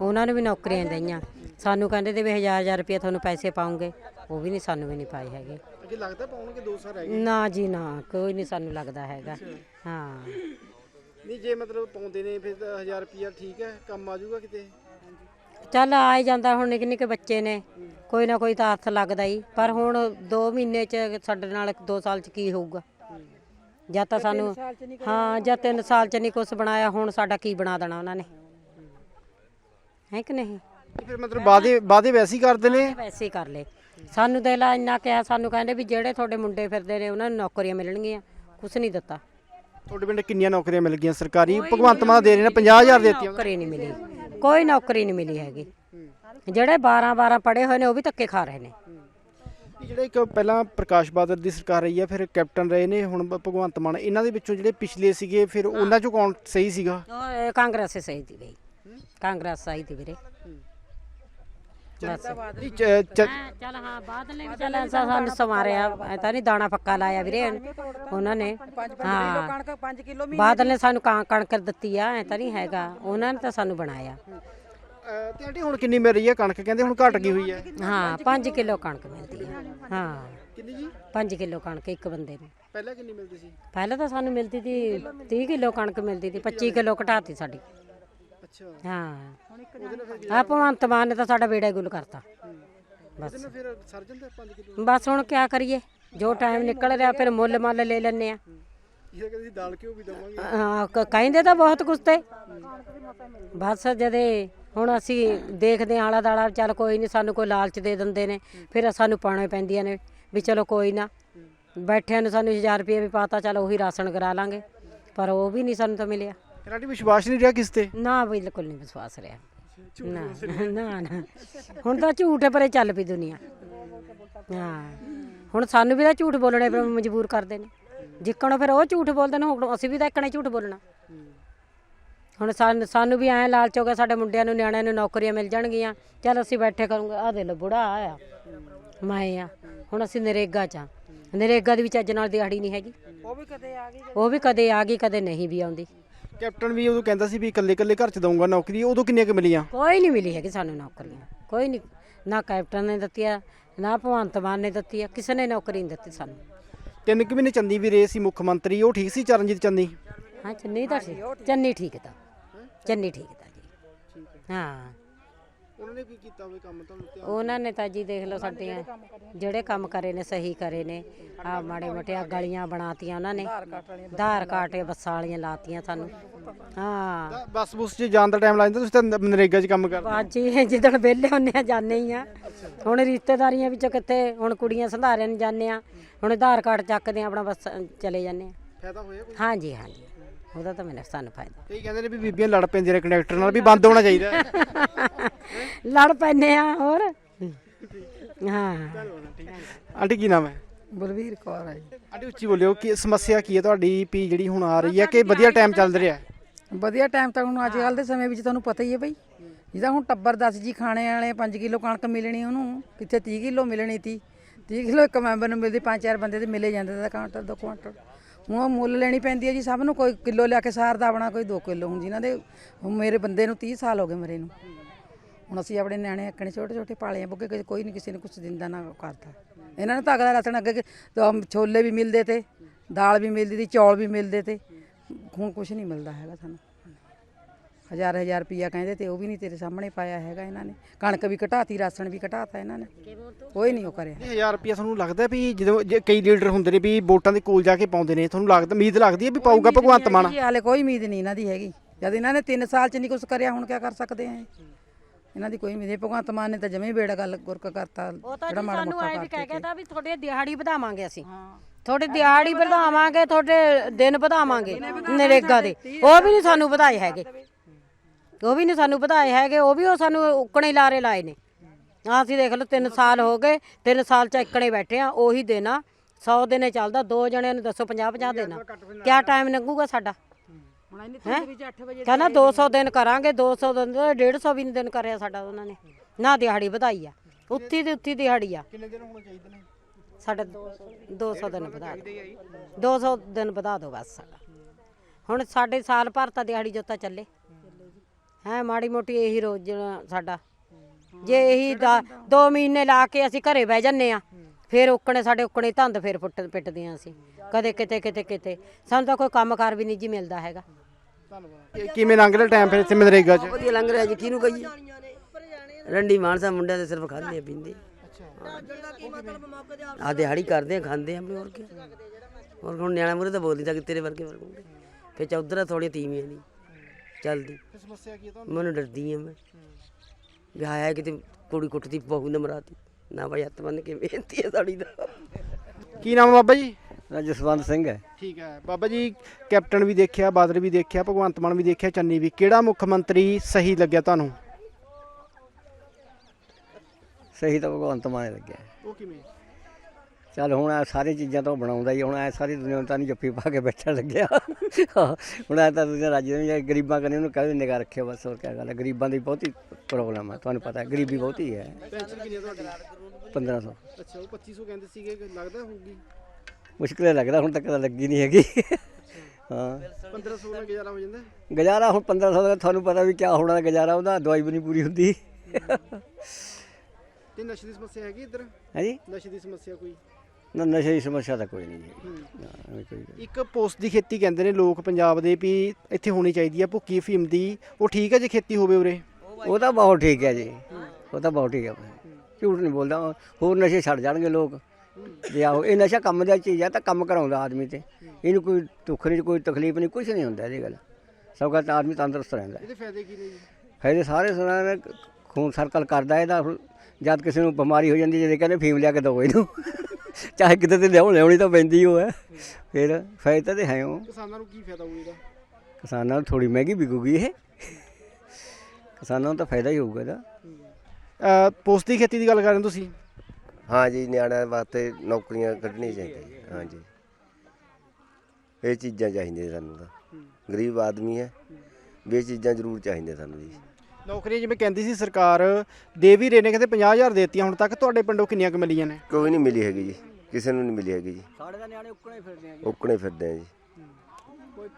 ਉਹਨਾਂ ਨੂੰ ਵੀ ਨੌਕਰੀਆਂ ਦਈਆਂ। ਸਾਨੂੰ ਕਹਿੰਦੇ ਤੇ ਵੀ ਹਜ਼ਾਰ ਹਜ਼ਾਰ ਰੁਪਏ ਤੁਹਾਨੂੰ ਪੈਸੇ ਪਾਉਂਗੇ। ਉਹ ਵੀ ਨਹੀਂ ਸਾਨੂੰ ਵੀ ਨਹੀਂ ਪਾਏ ਹੈਗੇ। ਅੱਗੇ ਲੱਗਦਾ ਪਾਉਣਗੇ 2 ਸਾਲ ਰਹਿ ਨਾ ਜੀ ਨਾ ਕੋਈ ਨਹੀਂ ਸਾਨੂੰ ਲੱਗਦਾ ਹੈਗਾ। ਹਾਂ। ਨਹੀਂ ਜੇ ਮਤਲਬ ਪਾਉਂਦੇ ਨੇ ਫਿਰ 1000 ਰੁਪਿਆ ਠੀਕ ਹੈ ਕੰਮ ਆ ਜਾਊਗਾ ਕਿਤੇ। ਚੱਲ ਆ ਹੀ ਜਾਂਦਾ ਹੁਣ ਨਿੱਕੇ ਨਿੱਕੇ ਬੱਚੇ ਨੇ। ਕੋਈ ਨਾ ਕੋਈ ਤਾਂ ਹੱਥ ਲੱਗਦਾ ਹੀ। ਪਰ ਹੁਣ 2 ਮਹੀਨੇ ਚ ਸਾਡੇ ਨਾਲ 2 ਸਾਲ ਚ ਕੀ ਹੋਊਗਾ? ਜਾਂ ਤਾਂ ਸਾਨੂੰ ਹਾਂ ਜਾਂ 3 ਸਾਲ ਚ ਨਹੀਂ ਕੁਝ ਬਣਾਇਆ ਹੁਣ ਸਾਡਾ ਕੀ ਬਣਾ ਦੇਣਾ ਉਹਨਾਂ ਨੇ? ਹੈ ਕਿ ਨਹੀਂ? ਫਿਰ ਮਤਲਬ ਵਾਦੇ ਵਾਦੇ ਵੈਸੇ ਕਰਦੇ ਨੇ? ਵੈਸੇ ਹੀ ਕਰ ਲੇ ਸਾਨੂੰ ਦੇ ਲਾ ਇੰਨਾ ਕਿਹਾ ਸਾਨੂੰ ਕਹਿੰਦੇ ਵੀ ਜਿਹੜੇ ਤੁਹਾਡੇ ਮੁੰਡੇ ਫਿਰਦੇ ਨੇ ਉਹਨਾਂ ਨੂੰ ਨੌਕਰੀਆਂ ਮਿਲਣਗੀਆਂ। ਕੁਝ ਨਹੀਂ ਦਿੱਤਾ। ਤੁਹਾਡੇ ਪਿੰਡ ਕਿੰਨੀਆਂ ਨੌਕਰੀਆਂ ਮਿਲ ਗਈਆਂ ਸਰਕਾਰੀ? ਭਗਵੰਤ ਮਾਨ ਦੇ ਰਹੇ ਨੇ 50000 ਦੇਤੀਆਂ। ਨੌਕਰੀ ਨਹੀਂ ਮਿਲੀ। ਕੋਈ ਨੌਕਰੀ ਨਹੀਂ ਮਿਲੀ ਹੈਗੀ। ਜਿਹੜੇ 12 12 ਪੜ੍ਹੇ ਹੋਏ ਨੇ ਉਹ ਵੀ ਧੱਕੇ ਖਾ ਰਹੇ ਨੇ। ਜਿਹੜੇ ਇੱਕ ਪਹਿਲਾਂ ਪ੍ਰਕਾਸ਼ ਬਾਦਲ ਦੀ ਸਰਕਾਰ ਰਹੀ ਹੈ ਫਿਰ ਕੈਪਟਨ ਰਹੇ ਨੇ ਹੁਣ ਭਗਵੰਤ ਮਾਨ ਇਹਨਾਂ ਦੇ ਵਿੱਚੋਂ ਜਿਹੜੇ ਪਿਛਲੇ ਸੀਗੇ ਫਿਰ ਉਹਨਾਂ ਚੋਂ ਕੌਣ ਸਹੀ ਸੀਗਾ? ਉਹ ਕਾਂਗਰਸ ਸਹੀ ਦੀ ਬਈ। ਕਾਂਗਰਸ ਸਹੀ ਦੀ ਵੀਰੇ। ਨਹੀਂ, ਚ- ਚ- ਚੱਲ ਹਾਂ ਬਾਦਲ ਨੇ ਵੀ ਚੱਲ ਐਸਾ ਸਾਨੂੰ ਸਮਾਰਿਆ। ਐ ਤਾਂ ਨਹੀਂ ਦਾਣਾ ਪੱਕਾ ਲਾਇਆ ਵੀਰੇ। ਉਹਨਾਂ ਨੇ ਹਾਂ। ਕਣਕ 5 ਕਿਲੋ ਬਾਦਲ ਨੇ ਸਾਨੂੰ ਕਾਂ- ਕਣਕ ਦਿੱਤੀ ਆ ਐ ਤਾਂ ਨਹੀਂ ਹੈਗਾ। ਉਹਨਾਂ ਨੇ ਤਾਂ ਸਾਨੂੰ ਬਣਾਇਆ। ਅਹ ਤੇ ਆਂਟੀ ਹੁਣ ਕਿੰਨੀ ਮਿਲ ਰਹੀ ਹੈ ਕਣਕ? ਕਹਿੰਦੇ ਹੁਣ ਘਟ ਗਈ ਹੋਈ ਹੈ। ਹਾਂ 5 ਕਿਲੋ ਕਣਕ ਮਿਲਦੀ ਆ ਹਾਂ। ਕਿੰਨੀ ਜੀ? 5 ਕਿਲੋ ਕਣਕ ਇੱਕ ਬੰਦੇ ਨੂੰ। ਪਹਿਲਾਂ ਕਿੰਨੀ ਮਿਲਦੀ ਸੀ? ਪਹਿਲਾਂ ਤਾਂ ਸਾਨੂੰ ਮਿਲਦੀ ਸੀ 30 ਕਿਲੋ ਕਣਕ ਮਿਲਦੀ ਸੀ 25 ਕਿਲੋ ਘਟਾਤੀ ਸਾਡੀ। ਅੱਛਾ। ਹਾਂ। ਆ ਭਗਵੰਤ ਮਾਨ ਨੇ ਤਾਂ ਸਾਡਾ ਬੇੜਾ ਹੀ ਗੁੱਲ ਕਰਤਾ। ਬਸ। ਫਿਰ ਸਰ ਜਾਂਦਾ 5 ਕਿਲੋ? ਬਸ ਹੁਣ ਕੀ ਕਰੀਏ? ਜੋ ਟਾਈਮ ਨਿਕਲ ਰਿਹਾ ਫਿਰ ਮੁੱਲ ਮੱਲ ਲੈ ਲੈਨੇ ਆ ਇਹ ਕਹਿੰਦੇ ਸੀ ਦਾਲ ਘਿਓ ਵੀ ਦਵਾਂਗੇ। ਹਾਂ, ਕ- ਕਹਿੰਦੇ ਤਾਂ ਬਹੁਤ ਕੁਛ ਤੇ। ਬਸ ਜਦੇ ਹੁਣ ਅਸੀਂ ਦੇਖਦੇ ਆਲਾ ਦਾਲਾ ਚੱਲ ਕੋਈ ਨਹੀਂ ਸਾਨੂੰ ਕੋਈ ਲਾਲਚ ਦੇ ਦਿੰਦੇ ਨੇ ਫਿਰ ਸਾਨੂੰ ਪਾਉਣੇ ਪੈਂਦੀਆਂ ਨੇ ਵੀ ਚਲੋ ਕੋਈ ਨਾ ਬੈਠਿਆਂ ਨੂੰ ਸਾਨੂੰ 1000 ਰੁਪਏ ਵੀ ਪਾਤਾ ਚਲ ਉਹੀ ਰਾਸ਼ਨ ਕਰਾ ਲਾਂਗੇ ਪਰ ਉਹ ਵੀ ਨਹੀਂ ਸਾਨੂੰ ਤਾਂ ਮਿਲਿਆ। ਆਂਟੀ ਵਿਸ਼ਵਾਸ ਨਹੀਂ ਰਿਹਾ ਕਿਸ ਤੇ? ਨਾ ਬਿਲਕੁਲ ਨਹੀਂ ਵਿਸ਼ਵਾਸ ਰਿਹਾ। ਨਾ ਨਾ ਨਾ। ਹੁਣ ਤਾਂ ਝੂਠੇ ਪਰੇ ਚੱਲ ਪਈ ਦੁਨੀਆ। ਹਾਂ। ਹੁਣ ਸਾਨੂੰ ਵੀ ਤਾਂ ਝੂਠ ਬੋਲਣੇ ਮਜਬੂਰ ਕਰਦੇ ਨੇ। ਜਿੱਕਣ ਫਿਰ ਉਹ ਝੂਠ ਬੋਲਦੇ ਨੇ ਹੁਣ ਅਸੀਂ ਵੀ ਤਾਂ ਇੱਕਣੇ ਝੂਠ ਬੋਲਣਾ। ਹੁਣ ਸਾਨੂੰ ਸਾਨੂੰ ਵੀ ਐਂ ਲਾਲਚ ਹੋ ਗਿਆ ਸਾਡੇ ਮੁੰਡਿਆਂ ਨੂੰ ਨਿਆਣਿਆਂ ਨੂੰ ਨੌਕਰੀਆਂ ਮਿਲ ਜਾਣਗੀਆਂ। ਚੱਲ ਅਸੀਂ ਬੈਠੇ ਕਰੂੰਗੇ ਆਹ ਦੇ ਲੋ ਬੁੜਾ ਆਇਆ। ਮੈਂ ਆ ਹੁਣ ਅਸੀਂ ਨਰੇਗਾ ਚ ਆ। ਨਰੇਗਾ ਦੀ ਵੀ ਚੱਜ ਨਾਲ ਦਿਹਾੜੀ ਨਹੀਂ ਹੈਗੀ। ਉਹ ਵੀ ਕਦੇ ਆ ਗਈ ਉਹ ਵੀ ਕਦੇ ਆ ਗਈ ਕਦੇ ਨਹੀਂ ਵੀ ਆਉਂਦੀ। ਕੈਪਟਨ ਵੀ ਉਦੋਂ ਕਹਿੰਦਾ ਸੀ ਵੀ ਇਕੱਲੇ ਇਕੱਲੇ ਘਰ ਚ ਦਊਂਗਾ ਨੌਕਰੀ ਉਦੋਂ ਕਿੰਨੀਆਂ ਕੁ ਮਿਲੀਆਂ? ਕੋਈ ਨਹੀਂ ਮਿਲੀ ਹੈਗੀ ਸਾਨੂੰ ਨੌਕਰੀਆਂ। ਕੋਈ ਨਹੀਂ ਨਾ ਕੈਪਟਨ ਨੇ ਦਿੱਤੀ ਆ ਨਾ ਭਗਵੰਤ ਮਾਨ ਨੇ ਦਿੱਤੀ ਆ ਕਿਸੇ ਨੇ ਨੌਕਰੀ ਨਹੀਂ ਦਿੱਤੀ ਸਾਨੂੰ। ਤਿੰਨ ਕੁ ਮਹੀਨੇ ਚੰਨੀ ਵੀ ਰਹੇ ਸੀ ਮੁੱਖ ਮੰਤਰੀ ਉਹ ਠੀਕ ਸੀ ਚਰਨਜੀਤ ਚੰਨੀ? ਹਾਂ ਚੰਨੀ ਤਾਂ ਠੀਕ ਚੰਨੀ ਠੀਕ ਤਾਂ। ਚੰਨੀ ਠੀਕ ਤਾਂ ਜੀ। ਹਾਂ। ਉਹਨਾਂ ਨੇ ਕੀ ਕੀਤਾ ਹੋਵੇ ਕੰਮ ਤੁਹਾਨੂੰ ਉਹਨਾਂ ਨੇ ਤਾਂ ਜੀ ਦੇਖ ਲਓ ਸਾਡੀਆਂ ਜਿਹੜੇ ਕੰਮ ਕਰੇ ਨੇ ਸਹੀ ਕਰੇ ਨੇ। ਆ ਮਾੜੇ ਮੋਟੇ ਗਲੀਆਂ ਬਣਾਤੀਆਂ ਉਹਨਾਂ ਨੇ। ਧਾਰ ਕਾਟੇ ਬੱਸਾਂ ਵਾਲੀਆਂ ਲਾਤੀਆਂ ਸਾਨੂੰ। ਹਾਂ। ਬੱਸ ਬੁਸ 'ਚ ਜਾਣ ਦਾ ਟਾਈਮ ਲੱਗ ਜਾਂਦਾ ਤੁਸੀਂ ਤਾਂ ਨਰੇਗਾ 'ਚ ਕੰਮ ਕਰਦੇ ਬਾਜੀ ਜਿੱਦਣ ਵਿਹਲੇ ਹੁੰਨੇ ਆ ਜਾਂਦੇ ਹੀ ਆ। ਹੁਣ ਰਿਸ਼ਤੇਦਾਰੀਆਂ ਵਿੱਚੋਂ ਕਿੱਥੇ ਹੁਣ ਕੁੜੀਆਂ ਸੰਧਾਰਿਆਂ ਨੂੰ ਜਾਂਦੇ ਆ। ਹੁਣ ਆਧਾਰ ਕਾਰਡ ਚੱਕਦੇ ਆ ਆਪਣਾ ਬੱਸ ਚਲੇ ਜਾਂਦੇ ਆ। ਫਾਇਦਾ ਹੋਇਆ ਕੋਈ? ਹਾਂਜੀ ਹਾਂਜੀ। ਉਹਦਾ ਤਾਂ ਮੈਨੂੰ ਸਾਨੂੰ ਫਾਇਦਾ। ਕਈ ਕਹਿੰਦੇ ਨੇ ਵੀ ਬੀਬੀਆਂ ਲੜ ਪੈਂਦੀਆਂ ਨੇ ਕੰਡਕਟਰ ਨਾਲ ਵੀ ਬੰਦ ਹੋਣਾ ਚਾਹੀਦਾ। ਹੈ। ਲੜ ਪੈਨੇ ਆ ਹੋਰ? ਹਾਂ। ਆਂਟੀ ਕੀ ਨਾਮ ਹੈ? ਬਲਵੀਰ ਕੌਰ ਆਈ ਆਂਟੀ ਉੱਚੀ ਬੋਲਿਓ ਕਿ ਸਮੱਸਿਆ ਕੀ ਹੈ ਤੁਹਾਡੀ ਵੀ ਜਿਹੜੀ ਹੁਣ ਆ ਰਹੀ ਹੈ ਕਿ ਵਧੀਆ ਟਾਈਮ ਚੱਲ ਰਿਹਾ ਹੈ? ਵਧੀਆ ਟਾਈਮ ਤਾਂ ਹੁਣ ਅੱਜ ਕੱਲ੍ਹ ਦੇ ਸਮੇਂ ਵਿੱਚ ਤੁਹਾਨੂੰ ਪਤਾ ਹੀ ਹੈ ਬਈ। ਜਿਹਦਾ ਹੁਣ ਟੱਬਰ 10 ਜੀ ਖਾਣੇ ਵਾਲੇ 5 ਕਿਲੋ ਕਣਕ ਮਿਲਣੀ ਉਹਨੂੰ ਕਿੱਥੇ 30 ਕਿਲੋ ਮਿਲਣੀ ਤੀ। 30 ਕਿਲੋ ਇੱਕ ਮੈਂਬਰ ਨੂੰ ਮਿਲਦੀ ਪੰਜ ਚਾਰ ਬੰਦੇ ਤੇ ਮਿਲੇ ਜਾਂਦੇ ਤਾਂ ਕੁਆਂਟਲ ਦੋ ਕੁਆਂਟਲ ਹੁਣ ਉਹ ਮੁੱਲ ਲੈਣੀ ਪੈਂਦੀ ਹੈ ਜੀ, ਸਭ ਨੂੰ ਕੋਈ ਕਿਲੋ ਲਿਆ ਕੇ ਸਾਰਦਾ ਆਪਣਾ ਕੋਈ 2 ਕਿਲੋ ਹੁਣ ਜਿਨ੍ਹਾਂ ਦੇ ਹੁਣ ਮੇਰੇ ਬੰਦੇ ਨੂੰ 30 ਸਾਲ ਹੋ ਗਏ ਮਰੇ ਨੂੰ। ਹੁਣ ਅਸੀਂ ਆਪਣੇ ਨਿਆਣੇ ਅੱਕਣੇ ਛੋਟੇ ਛੋਟੇ ਪਾਲੇ ਆ, ਬੁੱਕੇ ਕੋਈ ਨਹੀਂ ਕਿਸੇ ਨੇ ਕੁਝ ਦਿੰਦਾ ਨਾ ਕਰਦਾ। ਇਹਨਾਂ ਨੂੰ ਤਾਂ ਅਗਲਾ ਰਸਣ ਅੱਗੇ ਛੋਲੇ ਵੀ ਮਿਲਦੇ ਤੇ, ਦਾਲ ਵੀ ਮਿਲਦੀ ਤੀ, ਚੌਲ ਵੀ ਮਿਲਦੇ ਤੇ, ਹੁਣ ਕੁਝ ਨਹੀਂ ਮਿਲਦਾ ਹੈਗਾ ਸਾਨੂੰ। ਹਜ਼ਾਰ ਹਜ਼ਾਰ ਰੁਪਈਆ ਕਹਿੰਦੇ ਤੇ ਉਹ ਵੀ ਨਹੀਂ ਤੇਰੇ ਸਾਹਮਣੇ ਪਾਇਆ ਹੈਗਾ ਇਹਨਾਂ ਨੇ। ਕਣਕ ਵੀ ਘਟਾਤੀ ਰਾਸ਼ਨ ਵੀ ਘਟਾਤਾ ਇਹਨਾਂ ਨੇ। ਕੋਈ ਨਹੀਂ ਉਹ ਕਰਿਆ। ਇਹ 1000 ਰੁਪਿਆ ਤੁਹਾਨੂੰ ਲੱਗਦਾ ਵੀ ਜਦੋਂ ਜੇ ਕਈ ਲੀਡਰ ਹੁੰਦੇ ਨੇ ਵੀ ਵੋਟਾਂ ਦੇ ਕੋਲ ਜਾ ਕੇ ਪਾਉਂਦੇ ਨੇ ਤੁਹਾਨੂੰ ਲੱਗਦਾ ਉਮੀਦ ਲੱਗਦੀ ਹੈ ਵੀ ਪਾਊਗਾ ਭਗਵੰਤ ਮਾਨ? ਜੀ ਹਾਲੇ ਕੋਈ ਉਮੀਦ ਨਹੀਂ ਇਹਨਾਂ ਦੀ ਹੈਗੀ। ਜਦ ਇਹਨਾਂ ਨੇ 3 ਸਾਲ ਚ ਨਹੀਂ ਕੁਝ ਕਰਿਆ ਹੁਣ ਕੀ ਕਰ ਸਕਦੇ ਆ ਇਹ? ਇਹਨਾਂ ਦੀ ਕੋਈ ਉਮੀਦ ਨਹੀਂ। ਭਗਵੰਤ ਮਾਨ ਨੇ ਤਾਂ ਜਮੇ ਬੇੜਾ ਗੱਲ ਗੁਰਕ ਕਰਤਾ ਉਹ ਤਾਂ ਜਿਹੜਾ ਜੀ ਸਾਨੂੰ ਐ ਵੀ ਕਹਿ ਕਹਿੰਦਾ ਵੀ ਤੁਹਾਡੇ ਦਿਹਾੜੀ ਵਧਾਵਾਂਗੇ ਅਸੀਂ। ਤੁਹਾਡੀ ਦਿਹਾੜੀ ਵਧਾਵਾਂਗੇ ਤੁਹਾਡੇ ਦਿਨ ਵਧਾਵਾਂਗੇ ਨਰੇਗਾ ਦੇ। ਉਹ ਵੀ ਨਹੀਂ ਸਾਨੂੰ ਵਧਾਏ ਹੈਗੇ। ਉਹ ਵੀ ਨਹੀਂ ਸਾਨੂੰ ਵਧਾਏ ਹੈਗੇ ਉਹ ਵੀ ਉਹ ਸਾਨੂੰ ਉੱਕਣੇ ਲਾਰੇ ਲਾਏ ਨੇ। ਆਹ ਅਸੀਂ ਦੇਖ ਲਓ 3 ਸਾਲ ਹੋ ਗਏ 3 ਸਾਲ ਚ ਇੱਕਣੇ ਬੈਠੇ ਆ ਉਹੀ ਦੇਣਾ 100 ਦਿਨੇ ਚੱਲਦਾ ਦੋ ਜਣਿਆਂ ਨੂੰ ਦੱਸੋ 50 50 ਦੇਣਾ ਕਿਆ ਟਾਈਮ ਲੰਘੂਗਾ ਸਾਡਾ? ਹੈਂ? ਧੁੰਦ ਵਿੱਚ 8 ਵਜੇ ਕਹਿੰਦਾ 200 ਦਿਨ ਕਰਾਂਗੇ 200 ਦਿਨ ਤਾਂ 150 ਵੀ ਨਹੀਂ ਦਿਨ ਕਰਿਆ ਸਾਡਾ ਉਹਨਾਂ ਨੇ। ਨਾ ਦਿਹਾੜੀ ਵਧਾਈ ਆ ਉੱਤੀ ਦੀ ਉੱਤੀ ਦਿਹਾੜੀ ਆ। ਕਿੰਨੇ ਦਿਨ ਹੋਣੇ ਚਾਹੀਦੇ ਨੇ? ਸਾਡਾ 200 ਦਿਨ ਵਧਾ ਦਿਓ। 200 ਦਿਨ ਵਧਾ ਦਿਓ ਬਸ ਸਾਡਾ। ਹੁਣ ਸਾਡੇ ਸਾਲ ਭਰ ਤਾਂ ਦਿਹਾੜੀ ਜੋਤਾ ਚੱਲੇ। ਹੈ ਮਾੜੀ ਮੋਟੀ ਇਹੀ ਰੋਜ਼ ਸਾਡਾ। ਜੇ ਇਹੀ 2 ਮਹੀਨੇ ਲਾ ਕੇ ਅਸੀਂ ਘਰੇ ਬਹਿ ਜੰਨੇ ਆ ਫਿਰ ਉੱਕਣੇ ਸਾਡੇ ਉੱਕਣੇ ਧੰਦ ਫਿਰ ਪੁੱਟ ਪਿੱਟਦੇ ਆ ਅਸੀਂ। ਕਦੇ ਕਿਤੇ ਕਿਤੇ ਕਿਤੇ। ਸਾਨੂੰ ਤਾਂ ਕੋਈ ਕੰਮਕਾਰ ਵੀ ਨਹੀਂ ਜੀ ਮਿਲਦਾ ਹੈਗਾ। ਕਿ- ਕਿਵੇਂ ਲੰਘ ਰਿਹਾ ਟਾਈਮ ਫਿਰ ਇੱਥੇ ਮਨਰੇਗਾ 'ਚ? ਵਧੀਆ ਲੰਘ ਰਿਹਾ ਜੀ ਕਿਹਨੂੰ ਕਹੀਏ? ਰੰਡੀ ਮਾਨਸਾ ਮੁੰਡਿਆਂ ਦੇ ਸਿਰਫ ਖਾਂਦੇ ਆ ਪੀਂਦੇ। ਆ ਦਿਹਾੜੀ ਕਰਦੇ ਆ ਖਾਂਦੇ ਆ ਆਪਣੇ ਹੋਰ ਕੀ। ਹੋਰ ਹੁਣ ਨਿਆਣਾ ਮੂਰੇ ਤਾਂ ਬੋਲ ਨਹੀਂ ਸਕਦਾ ਤੇਰੇ ਵਰਗੇ ਵਰਗੇ ਫੇ ਚੌਧਰਾ ਥੋੜੀ ਤੀਵੀਆਂ ਦੀ। ਚੱਲਦੀ। ਸਮੱਸਿਆ ਕੀ ਹੈ ਤੁਹਾਨੂੰ? ਮੈਨੂੰ ਡਰਦੀ ਆ ਮੈਂ। ਵਿਆਹਿਆ ਕਿਤੇ ਕੁੜੀ ਕੁੱਟਦੀ ਬਹੂ ਨੇ ਮਰਾਤੀ। ਨਾ ਭਾਈ ਹੱਥ ਬੰਨ ਕੇ ਬੇਨਤੀ ਹੈ ਸਾਡੀ ਦਾ ਕੀ ਨਾਮ ਹੈ ਬਾਬਾ ਜੀ? ਜਸਵੰਤ ਸਿੰਘ ਹੈ। ਠੀਕ ਹੈ। ਬਾਬਾ ਜੀ ਕੈਪਟਨ ਵੀ ਦੇਖਿਆ ਬਾਦਲ ਵੀ ਦੇਖਿਆ ਭਗਵੰਤ ਮਾਨ ਵੀ ਦੇਖਿਆ ਚੰਨੀ ਵੀ। ਕਿਹੜਾ ਮੁੱਖ ਮੰਤਰੀ ਸਹੀ ਲੱਗਿਆ ਤੁਹਾਨੂੰ? ਸਹੀ ਤਾਂ ਭਗਵੰਤ ਮਾਨ ਲੱਗਿਆ। ਉਹ ਕਿਵੇਂ? ਚੱਲ ਹੁਣ ਇਹ ਸਾਰੀ ਚੀਜ਼ਾਂ ਤੋਂ ਬਣਾਉਂਦਾ ਹੀ ਹੁਣ ਐ ਸਾਰੀ ਦੁਨੀਆ ਨੂੰ ਤਾਂ ਨਹੀਂ ਜੱਫੀ ਪਾ ਕੇ ਬੈਠਣ ਲੱਗਿਆ। ਹੁਣ ਐ ਤਾਂ ਤੁਸੀਂ ਰਾਜ ਦੇ ਗਰੀਬਾਂ ਕਨੇ ਉਹਨੂੰ ਕਹਿੰਦੇ ਨਿਗਾਹ ਰੱਖਿਓ ਬਸ ਹੋਰ ਕੀ ਗੱਲ ਹੈ ਗਰੀਬਾਂ ਦੀ ਬਹੁਤੀ ਪ੍ਰੋਬਲਮ ਹੈ ਤੁਹਾਨੂੰ ਪਤਾ ਹੈ ਗਰੀਬੀ ਬਹੁਤੀ ਹੈ। ਪੈਨਸ਼ਨ ਕਿੰਨੀ ਹੈ ਤੁਹਾਡੀ? 1500 ਅੱਛਾ ਉਹ 2500 ਕਹਿੰਦੇ ਸੀਗੇ ਲੱਗਦਾ ਹੋਊਗੀ? ਮੁਸ਼ਕਿਲ ਲੱਗਦਾ ਹੁਣ ਤੱਕ ਤਾਂ ਲੱਗੀ ਨਹੀਂ ਹੈਗੀ। ਹਾਂ। 1500 ਨਾਲ ਗੁਜ਼ਾਰਾ ਹੋ ਜਾਂਦਾ? ਗੁਜ਼ਾਰਾ ਹੁਣ 1500 ਦਾ ਤੁਹਾਨੂੰ ਪਤਾ ਵੀ ਕੀ ਹੋਣਾ ਗੁਜ਼ਾਰਾ ਉਹਦਾ ਦਵਾਈ ਵੀ ਨਹੀਂ ਪੂਰੀ ਹੁੰਦੀ। ਤੇ ਨਸ਼ੇ ਦੀ ਸਮੱਸਿਆ ਹੈਗੀ ਇੱਧਰ? ਹੈ ਜੀ? ਨਸ਼ੇ ਦੀ ਸਮੱਸਿਆ ਕੋਈ? ਨਾ ਨਸ਼ੇ ਦੀ ਸਮੱਸਿਆ ਤਾਂ ਕੋਈ ਨਹੀਂ ਜੀ ਨਾ, ਐਵੇਂ ਕੋਈ ਇੱਕ ਪੋਸਟ ਦੀ ਖੇਤੀ ਕਹਿੰਦੇ ਨੇ ਲੋਕ ਪੰਜਾਬ ਦੇ ਵੀ ਇੱਥੇ ਹੋਣੀ ਚਾਹੀਦੀ ਹੈ ਭੁੱਕੀ ਫੀਮ ਦੀ। ਉਹ ਠੀਕ ਹੈ ਜੇ ਖੇਤੀ ਹੋਵੇ ਉਰੇ? ਉਹ ਤਾਂ ਬਹੁਤ ਠੀਕ ਹੈ ਜੀ। ਉਹ ਤਾਂ ਬਹੁਤ ਠੀਕ ਹੈ ਝੂਠ ਨਹੀਂ ਬੋਲਦਾ। ਹੋਰ ਨਸ਼ੇ ਛੱਡ ਜਾਣਗੇ ਲੋਕ। ਜੇ ਆਹੋ ਇਹ ਨਸ਼ਾ ਕੰਮ ਦਾ ਚੀਜ਼ ਹੈ ਤਾਂ ਕੰਮ ਕਰਾਉਂਦਾ ਆਦਮੀ ਤੇ। ਇਹਨੂੰ ਕੋਈ ਦੁੱਖ ਨਹੀਂ ਕੋਈ ਤਕਲੀਫ ਨਹੀਂ ਕੁਝ ਨਹੀਂ ਹੁੰਦਾ ਇਹਦੀ ਗੱਲ। ਸਭ ਦਾ ਆਦਮੀ ਤੰਦਰੁਸਤ ਰਹਿੰਦਾ। ਇਹਦੇ ਫਾਇਦੇ ਕੀ ਨੇ ਜੀ? ਫਾਇਦੇ ਸਾਰੇ ਸੁਣਾ ਨੇ ਖੂਨ ਸਰਕਲ ਕਰਦਾ ਇਹਦਾ। ਹੁਣ ਜਦ ਕਿਸੇ ਨੂੰ ਬਿਮਾਰੀ ਹੋ ਜਾਂਦੀ ਜਿਹਦੇ ਕਹਿੰਦੇ ਫੀਮ ਲਿਆ ਕੇ ਦਿਓ ਇਹਨੂੰ। ਚਾਹੇ ਕਿਤੇ ਤੇ ਲਿਆਉਣ ਲਿਆਉਣੀ ਤਾਂ ਪੈਂਦੀ ਉਹ ਹੈ। ਫਿਰ ਫਾਇਦਾ ਤੇ ਹੈ ਉਹ ਕਿਸਾਨਾਂ ਨੂੰ ਕੀ ਫਾਇਦਾ ਹੋਊ ਇਹਦਾ ਕਿਸਾਨਾਂ ਨੂੰ ਥੋੜੀ ਮਹਿੰਗੀ ਵਿਕੂਗੀ ਇਹ। ਕਿਸਾਨਾਂ ਨੂੰ ਤਾਂ ਫਾਇਦਾ ਹੀ ਹੋਊਗਾ ਇਹਦਾ। ਅਹ ਪੋਸਟ ਦੀ ਖੇਤੀ ਦੀ ਗੱਲ ਕਰ ਰਹੇ ਹੋ ਤੁਸੀਂ? ਹਾਂ ਜੀ ਨਿਆਣਿਆਂ ਵਾਸਤੇ ਨੌਕਰੀਆਂ ਕੱਢਣੀਆਂ ਚਾਹੀਦੀਆਂ ਹਾਂ ਜੀ। ਇਹ ਚੀਜ਼ਾਂ ਚਾਹੀਦੀਆਂ ਸਾਨੂੰ ਤਾਂ। ਗਰੀਬ ਆਦਮੀ ਹੈ। ਵੀ ਇਹ ਚੀਜ਼ਾਂ ਜ਼ਰੂਰ ਚਾਹੀਦੀਆਂ ਸਾਨੂੰ ਜੀ। ਨੌਕਰੀਆਂ ਜਿਵੇਂ ਕਹਿੰਦੀ ਸੀ ਸਰਕਾਰ ਦੇ ਵੀ ਰਹੇ ਨੇ ਕਹਿੰਦੇ 50000 ਦੇਤੀਆਂ ਹੁਣ ਤੱਕ ਤੁਹਾਡੇ ਪਿੰਡੋਂ ਕਿੰਨੀਆਂ ਕੁ ਮਿਲੀਆਂ ਨੇ? ਕੋਈ ਨਹੀਂ ਮਿਲੀ ਹੈਗੀ ਜੀ ਕਿਸੇ ਨੂੰ ਨਹੀਂ ਮਿਲੀ ਹੈਗੀ ਜੀ। ਸਾਡੇ ਦਾ ਨਿਆਣੇ ਉੱਕਣੇ ਫਿਰਦੇ ਆ ਜੀ। ਉੱਕਣੇ ਫਿਰਦੇ ਆ ਜੀ। ਕੋਈ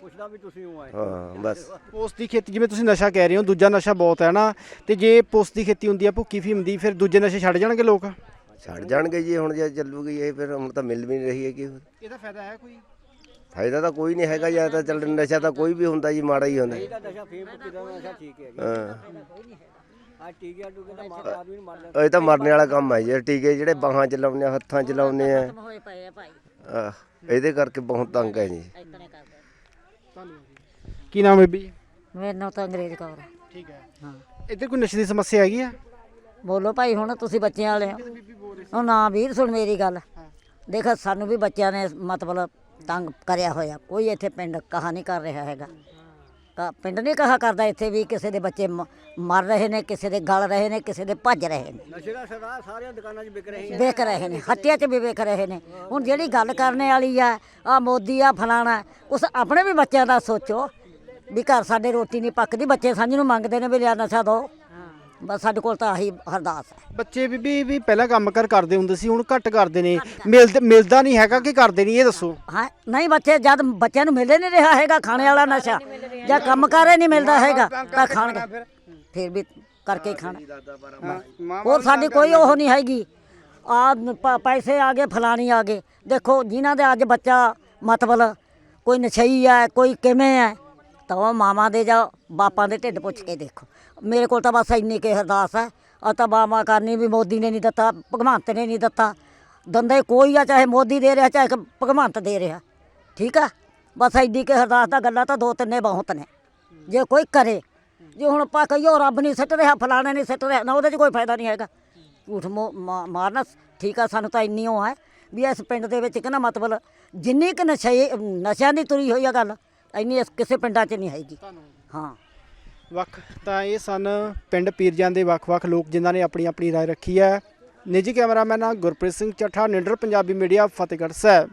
ਪੁੱਛਦਾ ਵੀ ਤੁਸੀਂ ਹੋ ਆਏ। ਹਾਂ ਬਸ। ਪੋਸਟ ਦੀ ਖੇਤੀ ਜਿਵੇਂ ਤੁਸੀਂ ਨਸ਼ਾ ਕਹਿ ਰਹੇ ਹੋ ਦੂਜਾ ਨਸ਼ਾ ਬਹੁਤ ਹੈ ਨਾ ਤੇ ਜੇ ਪੋਸਟ ਦੀ ਖੇਤੀ ਹੁੰਦੀ ਆ ਭੁੱਕੀ ਫੀਮ ਦੀ ਫਿਰ ਦੂਜੇ ਨਸ਼ੇ ਛੱਡ ਜਾਣਗੇ ਲੋਕ? ਛੱਡ ਜਾਣਗੇ ਜੀ ਹੁਣ ਜੇ ਚੱਲੂਗੀ ਇਹ ਫਿਰ ਹੁਣ ਤਾਂ ਮਿਲ ਵੀ ਨਹੀਂ ਰਹੀ ਹੈਗੀ। ਇਹਦਾ ਫਾਇਦਾ ਹੈ ਕੋਈ? ਫਾਇਦਾ ਤਾਂ ਕੋਈ ਨਹੀਂ ਹੈਗਾ ਜਾਂ ਤਾਂ ਚੱਲ ਨਸ਼ਾ ਤਾਂ ਕੋਈ ਵੀ ਹੁੰਦਾ ਜੀ ਮਾੜਾ ਹੀ ਹੁੰਦਾ। ਇਹਦਾ ਨਸ਼ਾ ਫੇਮ ਪੁੱਕੀ ਦਾ ਨਸ਼ਾ ਠੀਕ ਹੈ ਜੀ। ਹਾਂ। ਆ ਟੀਕੇ ਟੂਕੇ ਦਾ ਮਾਰ ਆਦਮੀ ਨੂੰ ਮਾਰ ਲੈਂਦਾ ਇਹ ਤਾਂ ਮਰਨੇ ਵਾਲਾ ਕੰਮ ਹੈ ਜੀ ਟੀਕੇ ਜਿਹੜੇ ਬਾਹਾਂ ਚ ਲਾਉਂਦੇ ਆ ਹੱਥਾਂ ਚ ਲਾਉਂਦੇ ਆ। ਹੋਏ ਪਏ ਆ ਭਾਈ। ਆਹ, ਇਹਦੇ ਕਰਕੇ ਬਹੁਤ ਤੰਗ ਹੈ ਜੀ। ਇਤਨੇ ਕਰਦੇ ਕੀ ਨਾਮ ਹੈ ਬੀਬੀ? ਮੇਰੇ ਨਾਲ ਤਾਂ ਅੰਗਰੇਜ਼ ਕੌਰ ਆ। ਠੀਕ ਹੈ। ਹਾਂ ਇੱਧਰ ਕੋਈ ਨਸ਼ੇ ਦੀ ਸਮੱਸਿਆ ਹੈਗੀ ਆ? ਬੋਲੋ ਭਾਈ ਹੁਣ ਤੁਸੀਂ ਬੱਚਿਆਂ ਵਾਲੇ ਹੋ। ਉਹ ਨਾ ਵੀਰ ਸੁਣ ਮੇਰੀ ਗੱਲ। ਦੇਖ ਸਾਨੂੰ ਵੀ ਬੱਚਿਆਂ ਨੇ ਮਤਲਬ ਤੰਗ ਕਰਿਆ ਹੋਇਆ। ਕੋਈ ਇੱਥੇ ਪਿੰਡ ਕਹਾ ਨਹੀਂ ਕਰ ਰਿਹਾ ਹੈਗਾ। ਤਾਂ ਪਿੰਡ ਨਹੀਂ ਕਹਾ ਕਰਦਾ ਇੱਥੇ ਵੀ ਕਿਸੇ ਦੇ ਬੱਚੇ ਮ- ਮਰ ਰਹੇ ਨੇ ਕਿਸੇ ਦੇ ਗਲ ਰਹੇ ਨੇ ਕਿਸੇ ਦੇ ਭੱਜ ਰਹੇ ਨੇ। ਨਸ਼ੇ ਦਾ ਸਰਦਾਰ ਸਾਰੀਆਂ ਦੁਕਾਨਾਂ 'ਚ ਵਿਕ ਰਹੀ ਹੈ ਵੇਖ ਰਹੇ ਨੇ ਹੱਤਿਆ 'ਚ ਵੀ ਵੇਖ ਰਹੇ ਨੇ। ਹੁਣ ਜਿਹੜੀ ਗੱਲ ਕਰਨੇ ਵਾਲੀ ਆ ਆ ਮੋਦੀ ਆ ਫਲਾਣਾ ਉਸ ਆਪਣੇ ਵੀ ਬੱਚਿਆਂ ਦਾ ਸੋਚੋ। ਵੀ ਘਰ ਸਾਡੇ ਰੋਟੀ ਨਹੀਂ ਪੱਕਦੀ ਬੱਚੇ ਸਾਂਝ ਨੂੰ ਮੰਗਦੇ ਨੇ ਵੀ ਲਿਆ ਨਸ਼ਾ ਦੋ। ਬਸ ਸਾਡੇ ਕੋਲ ਤਾਂ ਆਹੀ ਹਰਦਾਸ ਹੈ। ਬੱਚੇ ਬੀਬੀ ਵੀ ਪਹਿਲਾਂ ਕੰਮ ਕਰ ਕਰਦੇ ਹੁੰਦੇ ਸੀ ਹੁਣ ਘੱਟ ਕਰਦੇ ਨੇ। ਮਿਲਦਾ ਮਿਲਦਾ ਨਹੀਂ ਹੈਗਾ ਕਿ ਕਰਦੇ ਨਹੀਂ ਇਹ ਦੱਸੋ। ਹਾਂ ਨਹੀਂ ਬੱਚੇ ਜਦ ਬੱਚਿਆਂ ਨੂੰ ਮਿਲ ਨਹੀਂ ਰਿਹਾ ਹੈਗਾ ਖਾਣੇ ਵਾਲਾ ਨਸ਼ਾ। ਜਾਂ ਕੰਮ ਕਾਰੇ ਨਹੀਂ ਮਿਲਦਾ ਹੈਗਾ ਤਾਂ ਖਾਣਗੇ। ਫਿਰ। ਵੀ ਕਰਕੇ ਹੀ ਖਾਣਾ। ਹੋਰ ਸਾਡੀ ਕੋਈ ਉਹ ਨਹੀਂ ਹੈਗੀ। ਆ ਪੈਸੇ ਆ ਗਏ ਫਲਾਣੀ ਆ ਗਏ। ਦੇਖੋ ਜਿਨ੍ਹਾਂ ਦੇ ਅੱਜ ਬੱਚਾ ਮਤਲਬ ਕੋਈ ਨਸ਼ਈ ਹੈ ਕੋਈ ਕਿਵੇਂ ਹੈ ਤਾਂ ਉਹ ਮਾਵਾਂ ਦੇ ਜਾਂ ਬਾਪਾਂ ਦੇ ਢਿੱਡ ਪੁੱਛ ਕੇ ਦੇਖੋ। ਮੇਰੇ ਕੋਲ ਤਾਂ ਬਸ ਇੰਨੀ ਕੇ ਅਰਦਾਸ ਹੈ। ਆ ਤਾਂ ਬਾਮਾ ਕਰਨੀ ਵੀ ਮੋਦੀ ਨੇ ਨਹੀਂ ਦਿੱਤਾ ਭਗਵੰਤ ਨੇ ਨਹੀਂ ਦਿੱਤਾ। ਦੰਦੇ ਕੋਈ ਆ ਚਾਹੇ ਮੋਦੀ ਦੇ ਰਿਹਾ ਚਾਹੇ ਭਗਵੰਤ ਦੇ ਰਿਹਾ। ਠੀਕ ਆ? ਬਸ ਐਡੀ ਕੇ ਅਰਦਾਸ ਦਾ ਗੱਲਾਂ ਤਾਂ ਦੋ ਤਿੰਨੇ ਬਹੁਤ ਨੇ। ਜੇ ਕੋਈ ਕਰੇ ਜੇ ਹੁਣ ਆਪਾਂ ਕਹੀਓ ਰੱਬ ਨਹੀਂ ਸਿੱਟ ਰਿਹਾ ਫਲਾਣੇ ਨਹੀਂ ਸਿੱਟ ਰਿਹਾ ਨਾ ਉਹਦੇ 'ਚ ਕੋਈ ਫਾਇਦਾ ਨਹੀਂ ਹੈਗਾ। ਝੂਠ ਮੋ- ਮਾ- ਮਾਰਨਾ ਠੀਕ ਆ ਸਾਨੂੰ ਤਾਂ ਇੰਨੀ ਉਹ ਹੈ ਵੀ ਇਸ ਪਿੰਡ ਦੇ ਵਿੱਚ ਕਹਿੰਦਾ ਮਤਲਬ ਜਿੰਨੀ ਕੁ ਨਸ਼ੇ ਨਸ਼ਿਆਂ ਦੀ ਤੁਰੀ ਹੋਈ ਆ ਗੱਲ ਇੰਨੀ ਇਸ ਕਿਸੇ ਪਿੰਡਾਂ 'ਚ ਨਹੀਂ ਹੈਗੀ। ਹਾਂ। ਵੱਖ ਤਾਂ ਇਹ ਸਨ ਪਿੰਡ ਪੀਰਜਾਂ ਦੇ ਵੱਖ-ਵੱਖ ਲੋਕ ਜਿਨ੍ਹਾਂ ਨੇ ਆਪਣੀ ਆਪਣੀ رائے ਰੱਖੀ ਹੈ ਨਿੱਜੀ ਕੈਮਰਾਮੈਨ ਗੁਰਪ੍ਰੀਤ ਸਿੰਘ ਚੱਠਾ ਨਿਡਰ ਪੰਜਾਬੀ ਮੀਡੀਆ ਫਤਿਹਗੜ੍ਹ ਸਾਹਿਬ